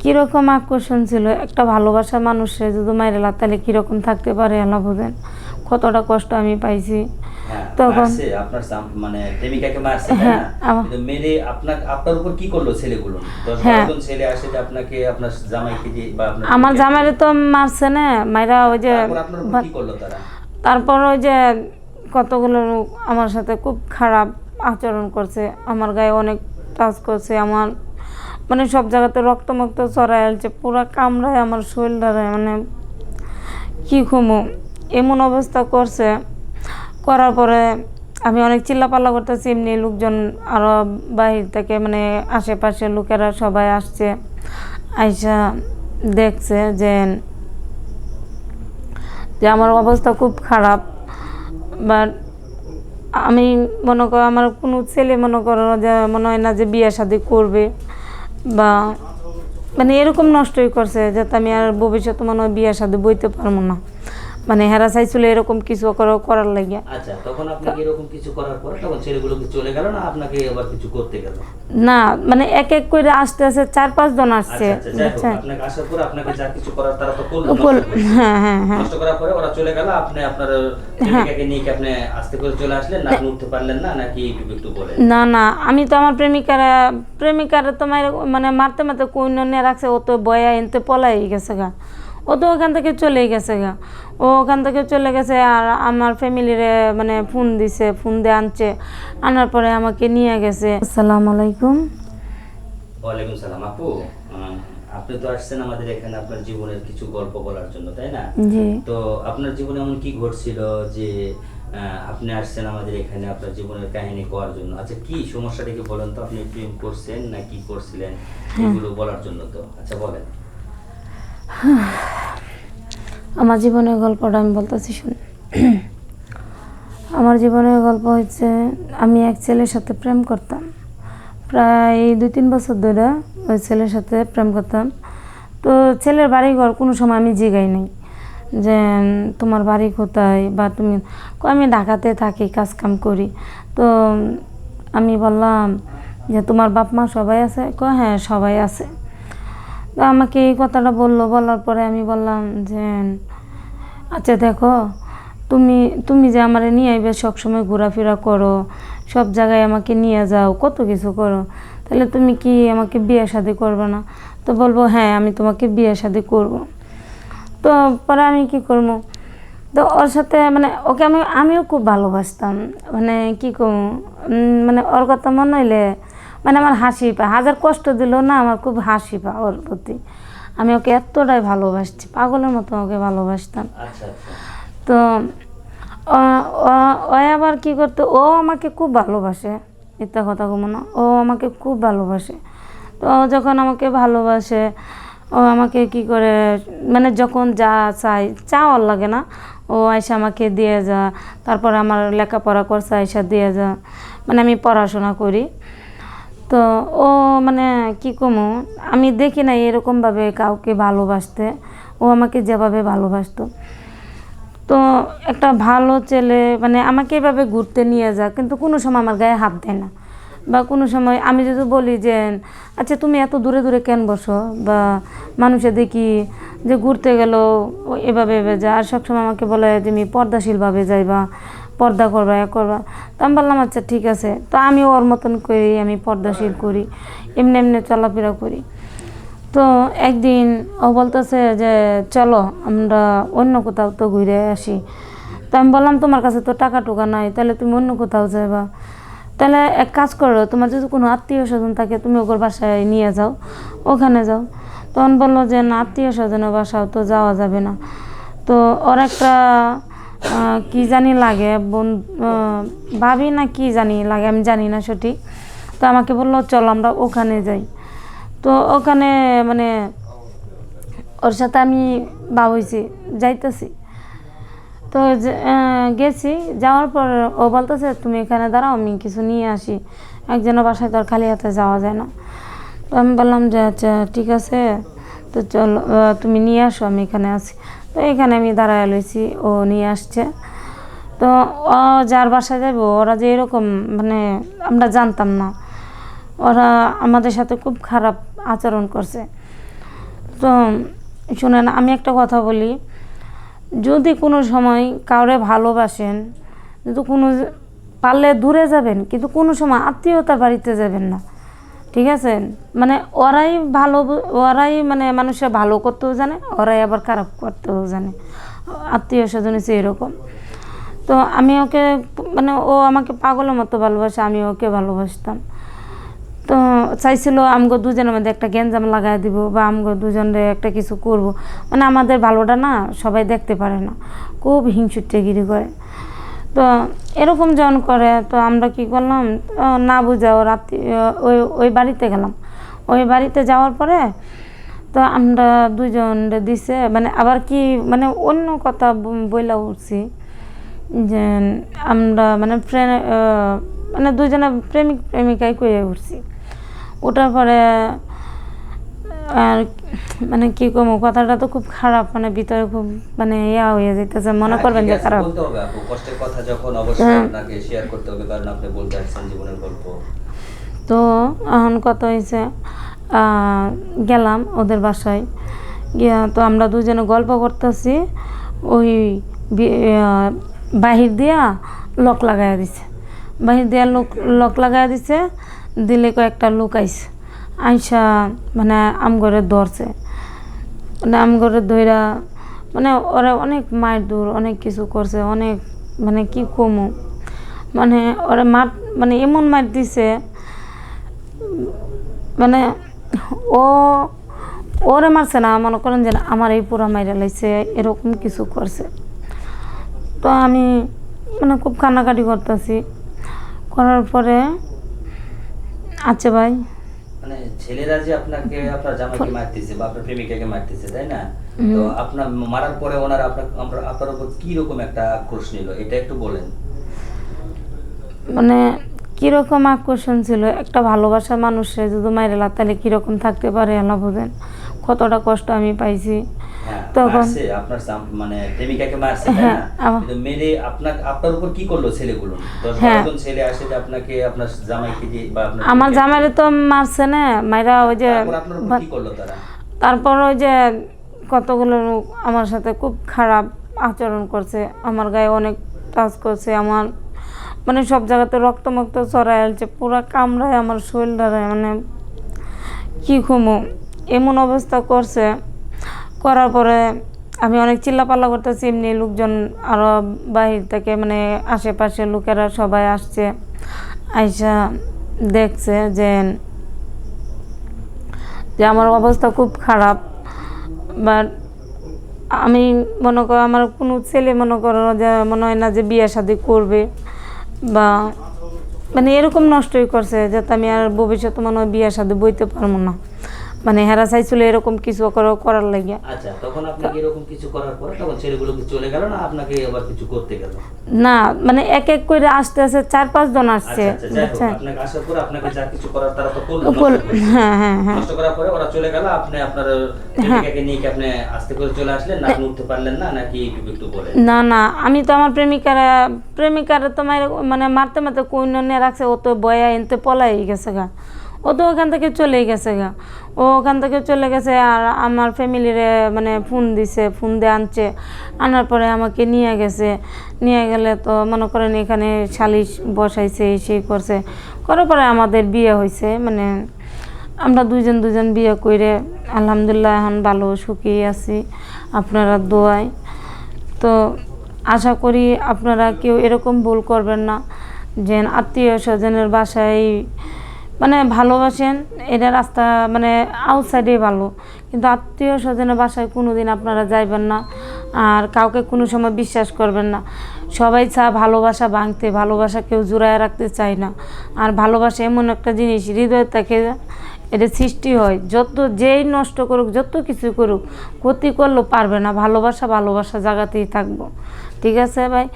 কীরকম আকর্ষণ ছিল? একটা ভালোবাসার মানুষে যদি মাইরেলা তাহলে কীরকম থাকতে পারে আল্লাহ বোঝেন। কতটা কষ্ট আমি পাইছি। হ্যাঁ, তখন- আপনার মানে প্রেমিকাকে মারছে হ্যাঁ, আমার- কিন্তু মেরে আপনার আপনার উপর কি করল ছেলেগুলো? হ্যাঁ। ছেলে আসে যে আপনাকে আপনার জামাইকে দিয়ে বা আমার জামাইরে তো মারছে না মাইরা ওই যে তারপর কি করল তারা? তারপর ওই যে কতগুলো লোক আমার সাথে খুব খারাপ আচরণ করছে। আমার গায়ে অনেক টাচ করছে আমার মানে সব জায়গাতে রক্তমক্ত চড়াই আসছে পুরো কামড়ায় আমার শরীরটারে মানে কি ঘুমো? এমন অবস্থা করছে। করার পরে আমি অনেক চিল্লাপাল্লা করতেছি, এমনি লোকজন আরও বাহির থেকে মানে আশেপাশে লোকেরা সবাই আসছে, আইসা দেখছে যে যে আমার অবস্থা খুব খারাপ। বাট আমি মনে করো, আমার কোনো ছেলে মনে করো যে, মনে হয় না যে বিয়ে শাদি করবে। বা মানে এরকম নষ্টই করছে যাতে আমি আর ভবিষ্যতে মনে হয় সাথে বইতে পারব না। মানে হেরা চাইছিল এরকম কিছু করা- করার লাগিয়া। আচ্ছা তখন আপনাকে এরকম কিছু করার পর তখন ছেলেগুলো কি চলে গেল না আপনাকে আবার কিছু করতে গেল? না মানে এক এক করে আসতে আসতে চার পাঁচ জন আসছে। আচ্ছা আচ্ছা যাই হোক, বুঝছেন আপনাকে আসার পর আপনাকে যা কিছু করার তারা তো করল বল- নষ্ট করে। হ্যাঁ হ্যাঁ হ্যাঁ। নষ্ট করার পরে ওরা চলে গেল আপনি আপনার প্রেমিকাকে নিয়ে কি আপনি আস্তে করে চলে আসলেন না আপনি উঠতে পারলেন না নাকি একটু একটু বলে না না আমি তো আমার প্রেমিকারা প্রেমিকারা তো মানে মারতে মারতে কোন রাখছে ও তো বয়া এনতে পলাই গেছে গা। ও তো ওখান থেকে চলেই গেছে গা। ও ওখান থেকে চলে গেছে আর আমার ফ্যামিলিরে মানে ফোন দিছে ফোন দিয়ে আনছে। আনার পরে আমাকে নিয়ে গেছে। আসসালামু আলাইকুম। ওয়ালাইকুম সালাম। আপু আপনি তো আসছেন আমাদের এখানে আপনার জীবনের কিছু গল্প বলার জন্য তাই না? জি। তো আপনার জীবনে এমন কি ঘটছিল যে আপনি আসছেন আমাদের এখানে আপনার জীবনের কাহিনী কোয়ার জন্য? আচ্ছা কি সমস্যাটা কি বলেন তো? আপনি প্রেম করছেন না কি করছিলেন? এগুলো বলার জন্য তো। আচ্ছা বলেন। আমার জীবনের গল্পটা আমি বলতেছি, শুন। আমার জীবনের গল্প হচ্ছে, আমি এক ছেলের সাথে প্রেম করতাম। প্রায় দুই তিন বছর ধরে ওই ছেলের সাথে প্রেম করতাম। তো ছেলের বাড়ি ঘর কোনো সময় আমি জিগাই নাই। যে, তোমার বাড়ি কোথায়? বা, তুমি আমি ঢাকাতে থাকি কাজ কাম করি। তো আমি বললাম যে, তোমার বাপ মা সবাই আছে? কয় হ্যাঁ সবাই আছে। তো আমাকে এই কথাটা বলল। বলার পরে আমি বললাম যে আচ্ছা দেখো, তুমি তুমি যে আমার নিয়ে আইবে সবসময় ঘোরাফেরা করো, সব জায়গায় আমাকে নিয়ে যাও, কত কিছু করো, তাহলে তুমি কি আমাকে বিয়ে শাদি করবে না? তো বলব হ্যাঁ আমি তোমাকে বিয়ে শাদি করব। তো পরে আমি কি করব? তো ওর সাথে মানে ওকে আমি, আমিও খুব ভালোবাসতাম। মানে কি করব মানে ওর কথা মনে হইলে মানে আমার হাসি পায় হাজার কষ্ট দিলেও না আমার খুব হাসি পায় ওর প্রতি। আমি ওকে এতটাই ভালোবাসছি পাগলের মতো ওকে ভালোবাসতাম। আচ্ছা আচ্ছা। তো ও- আবার কি করতো ও আমাকে খুব ভালোবাসে মিথ্যা কথা কমো না ও আমাকে খুব ভালোবাসে। তো ও যখন আমাকে ভালোবাসে ও আমাকে কি করে মানে যখন যা চাই চাওয়ার লাগে না ও আয়সা আমাকে দিয়ে যা তারপর আমার লেখাপড়া করছে আয়সা দিয়ে যা। মানে আমি পড়াশোনা করি। তো ও মানে কি কমো, আমি দেখি না এরকমভাবে কাউকে ভালোবাসতে। ও আমাকে যেভাবে ভালোবাসতো। তো একটা ভালো ছেলে মানে আমাকে এভাবে ঘুরতে নিয়ে যা কিন্তু কোনো সময় আমার গায়ে হাত দেয় না। বা কোনো সময় আমি যদি বলি যে আচ্ছা তুমি এত দূরে দূরে কেন বসো? বা মানুষে দেখি যে ঘুরতে গেল এভাবে এভাবে যা আর সবসময় আমাকে বলে তুমি পর্দাশীলভাবে যাইবা। পর্দা করবা, এ করবা। তো আমি বললাম আচ্ছা ঠিক আছে। তো আমি ওর মতন করি আমি পর্দাশীল করি, এমনি এমনি চলাফেরা করি। তো একদিন ও বলতেছে যে, চলো, আমরা অন্য কোথাও তো ঘুরে আসি। তো আমি বললাম, তোমার কাছে তো টাকা টুকা নাই, তাহলে তুমি অন্য কোথাও যাবা তাহলে এক কাজ করো, তোমার যদি কোনো আত্মীয় স্বজন থাকে, তুমি ওর বাসায় নিয়ে যাও, ওখানে যাও। তখন বলল যে, না, আত্মীয় স্বজনের বাসাও তো যাওয়া যাবে না। তো ওর একটা কি জানি লাগে, বোন ভাবি না কি জানি লাগে, আমি জানি না সঠিক। তো আমাকে বলল, চলো আমরা ওখানে যাই। তো ওখানে মানে ওর সাথে আমি বাবুইছি যাইতেছি। তো গেছি, যাওয়ার পর ও বলতেছে, তুমি এখানে দাঁড়াও, আমি কিছু নিয়ে আসি। একজনের বাসায় তো আর খালি হাতে যাওয়া যায় না। তো আমি বললাম যে আচ্ছা ঠিক আছে। তো চলো তুমি নিয়ে আসো, আমি এখানে আছি। তো এখানে আমি দাঁড়ায় লইছি, ও নিয়ে আসছে। তো ও যার বাসায় যাব ওরা যে এরকম মানে আমরা জানতাম না। ওরা আমাদের সাথে খুব খারাপ আচরণ করছে। তো শুনেন, আমি একটা কথা বলি, যদি কোনো সময় কাউরে ভালোবাসেন, যদি কোনো, পারলে দূরে যাবেন, কিন্তু কোনো সময় আত্মীয়তার বাড়িতে যাবেন না। ঠিক আছে? মানে ওরাই ভালো ওরাই মানে মানুষের ভালো করতেও জানে, ওরাই আবার খারাপ করতেও জানে। আত্মীয় স্বজন হচ্ছে এরকম। তো আমি ওকে মানে ও আমাকে পাগলের মতো ভালোবাসে, আমি ওকে ভালোবাসতাম। তো চাইছিল আমগো দুজনের মধ্যে একটা গ্যাঞ্জাম লাগাই দিব বা আমগো দুজনের একটা কিছু করব। মানে আমাদের ভালোটা না সবাই দেখতে পারে না। খুব হিংসুটেগিরি করে। তো এরকম যখন করে, তো আমরা কি করলাম না বুঝা ও রাত্রি ওই ওই বাড়িতে গেলাম। ওই বাড়িতে যাওয়ার পরে, তো আমরা দুজন দিছে মানে আবার কি মানে অন্য কথা বইলা উঠছি যে আমরা মানে মানে দুজনে প্রেমিক, প্রেমিকাই কয়ে উঠছি। ওটার পরে আর মানে কি কমো কথাটা তো খুব খারাপ মানে ভিতরে খুব মানে ইয়া হয়ে যাইতেছে মনে হ্যাঁ, করবেন যে খারাপ। বলতে হবে আপু কষ্টের কথা যখন অবশ্যই হ্যাঁ। আপনাকে শেয়ার করতে হবে কারণ আপনি বলতে আসছেন জীবনের গল্প। তো এখন কত হয়েছে গেলাম ওদের বাসায়। গিয়া তো আমরা দুজনে গল্প করতেছি ওই বাহির দিয়া লক লাগাইয়া দিছে। বাহির দিয়া লোক লক লাগাইয়া দিছে দিলে কয়েকটা লোক আইছে। আইসা মানে আমগরে ধরছে। মানে আমগরে ধইরা মানে ওরা অনেক মায়ের দূর, অনেক কিছু করছে, অনেক মানে কি কমু। মানে ওরা মার মানে এমন মার দিছে মানে ও, ওরে মারছে না, মনে করেন যে আমার এই পুরা মাইরা লাইছে, এরকম কিছু করছে। তো আমি মানে খুব কান্নাকাটি করতেছি। করার পরে আচ্ছা ভাই। মানে ছেলেরা যে আপনাকে আপনার জামাইকে মারতেছে বা আপনার প্রেমিকাকে মারতেছে তাই না? তো আপনার মারার পরে ওনারা আপনার আপনার উপর কি রকম একটা আক্রোশ নিল? এটা একটু বলেন। মানে কীরকম আকর্ষণ ছিল? একটা ভালোবাসার মানুষের যদি মায়ের তাহলে কীরকম থাকতে পারে আল্লাহ বোঝেন কতটা কষ্ট আমি পাইছি। তখন- আপনার মানে প্রেমিকাকে মারছে হ্যাঁ, কিন্তু মেরে আপনার আপনার উপর কি করল ছেলেগুলো? হ্যাঁ। ছেলে আসে যে আপনাকে আপনার জামাইকে বা আমার জামাইরে তো মারছে না মাইরা ওই যে তারপর আপনার উপর কি করল তারা? তারপর ওই যে কতগুলো লোক আমার সাথে খুব খারাপ আচরণ করছে আমার গায়ে অনেক টাচ করছে আমার মানে সব জায়গাতে রক্ত মক্ত চড়াই আলছে পুরো কামড়ায় আমার শরীরটারে মানে কি ঘুমো? এমন অবস্থা করছে। করার পরে আমি অনেক চিল্লাপাল্লা করতেছি, এমনি লোকজন আরও বাহির থেকে মানে আশেপাশে লোকেরা সবাই আসছে, আইসা দেখছে যে যে আমার অবস্থা খুব খারাপ। বাট আমি মনে করো আমার কোনো ছেলে মনে করো যে, মনে হয় না যে বিয়ে শাদি করবে বা মানে এরকম নষ্টই করছে যাতে আমি আর ভবিষ্যতে মনে হয় বিয়ে শাদি বইতে পারব না। মানে হেরা চাইছিল এরকম কিছু করো করার লাগিয়া। আচ্ছা তখন আপনাকে এরকম কিছু করার পরে তখন ছেলেগুলো কি চলে গেল না আপনাকে আবার কিছু করতে গেল? না মানে এক এক করে আসতে আসতে চার পাঁচ জন আসছে। আচ্ছা আচ্ছা যাই হোক বুঝছেন আপনাকে আসার পরে আপনাকে যা কিছু করার তারা তো করল বল- নষ্ট করে। হ্যাঁ হ্যাঁ হ্যাঁ। নষ্ট করার পরে ওরা চলে গেল আপনি আপনার প্রেমিকাকে নিয়ে কি আপনি আস্তে করে চলে আসলেন না উঠতে পারলেন না নাকি একটু একটু বলেন? না না আমি তো আমার প্রেমিকারা প্রেমিকারা তো মানে মারতে মারতে কোন রাখছে ও তো বয়া এনতে পলাই গেছে গা। ও তো ওখান থেকে চলেই গেছে গা। ও ওখান থেকে চলে গেছে আর আমার ফ্যামিলিরে মানে ফোন দিছে, ফোন দিয়ে আনছে। আনার পরে আমাকে নিয়ে গেছে। নিয়ে গেলে তো মনে করেন এখানে সালিশ বসাইছে সেই করছে। করার পরে আমাদের বিয়ে হয়েছে মানে আমরা দুজন দুজন বিয়ে করে আলহামদুলিল্লাহ এখন ভালো, সুখী আছি। আপনারা দোয়ায়। তো আশা করি আপনারা কেউ এরকম ভুল করবেন না। যে আত্মীয় স্বজনের বাসায় মানে ভালোবাসেন, এটা রাস্তা মানে আউটসাইডে ভালো। কিন্তু আত্মীয় স্বজনের বাসায় কোনো দিন আপনারা যাইবেন না আর কাউকে কোনো সময় বিশ্বাস করবেন না। সবাই চা ভালোবাসা ভাঙতে, ভালোবাসা কেউ জোড়ায় রাখতে চায় না। আর ভালোবাসা এমন একটা জিনিস, হৃদয় থেকে এটা সৃষ্টি হয়। যত যেই নষ্ট করুক, যত কিছু করুক, ক্ষতি করলেও পারবে না। ভালোবাসা ভালোবাসা জায়গাতেই থাকব। ঠিক আছে ভাই?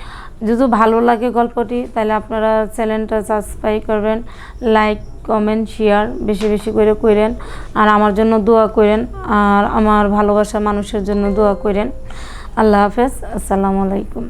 যদি ভালো লাগে গল্পটি, তাহলে আপনারা চ্যানেলটা সাবস্ক্রাইব করবেন লাইক কমেন্ট শেয়ার বেশি বেশি করে করেন আর আমার জন্য দোয়া করেন আর আমার ভালোবাসা মানুষের জন্য দোয়া করেন আল্লাহ হাফেজ। আসসালামু আলাইকুম।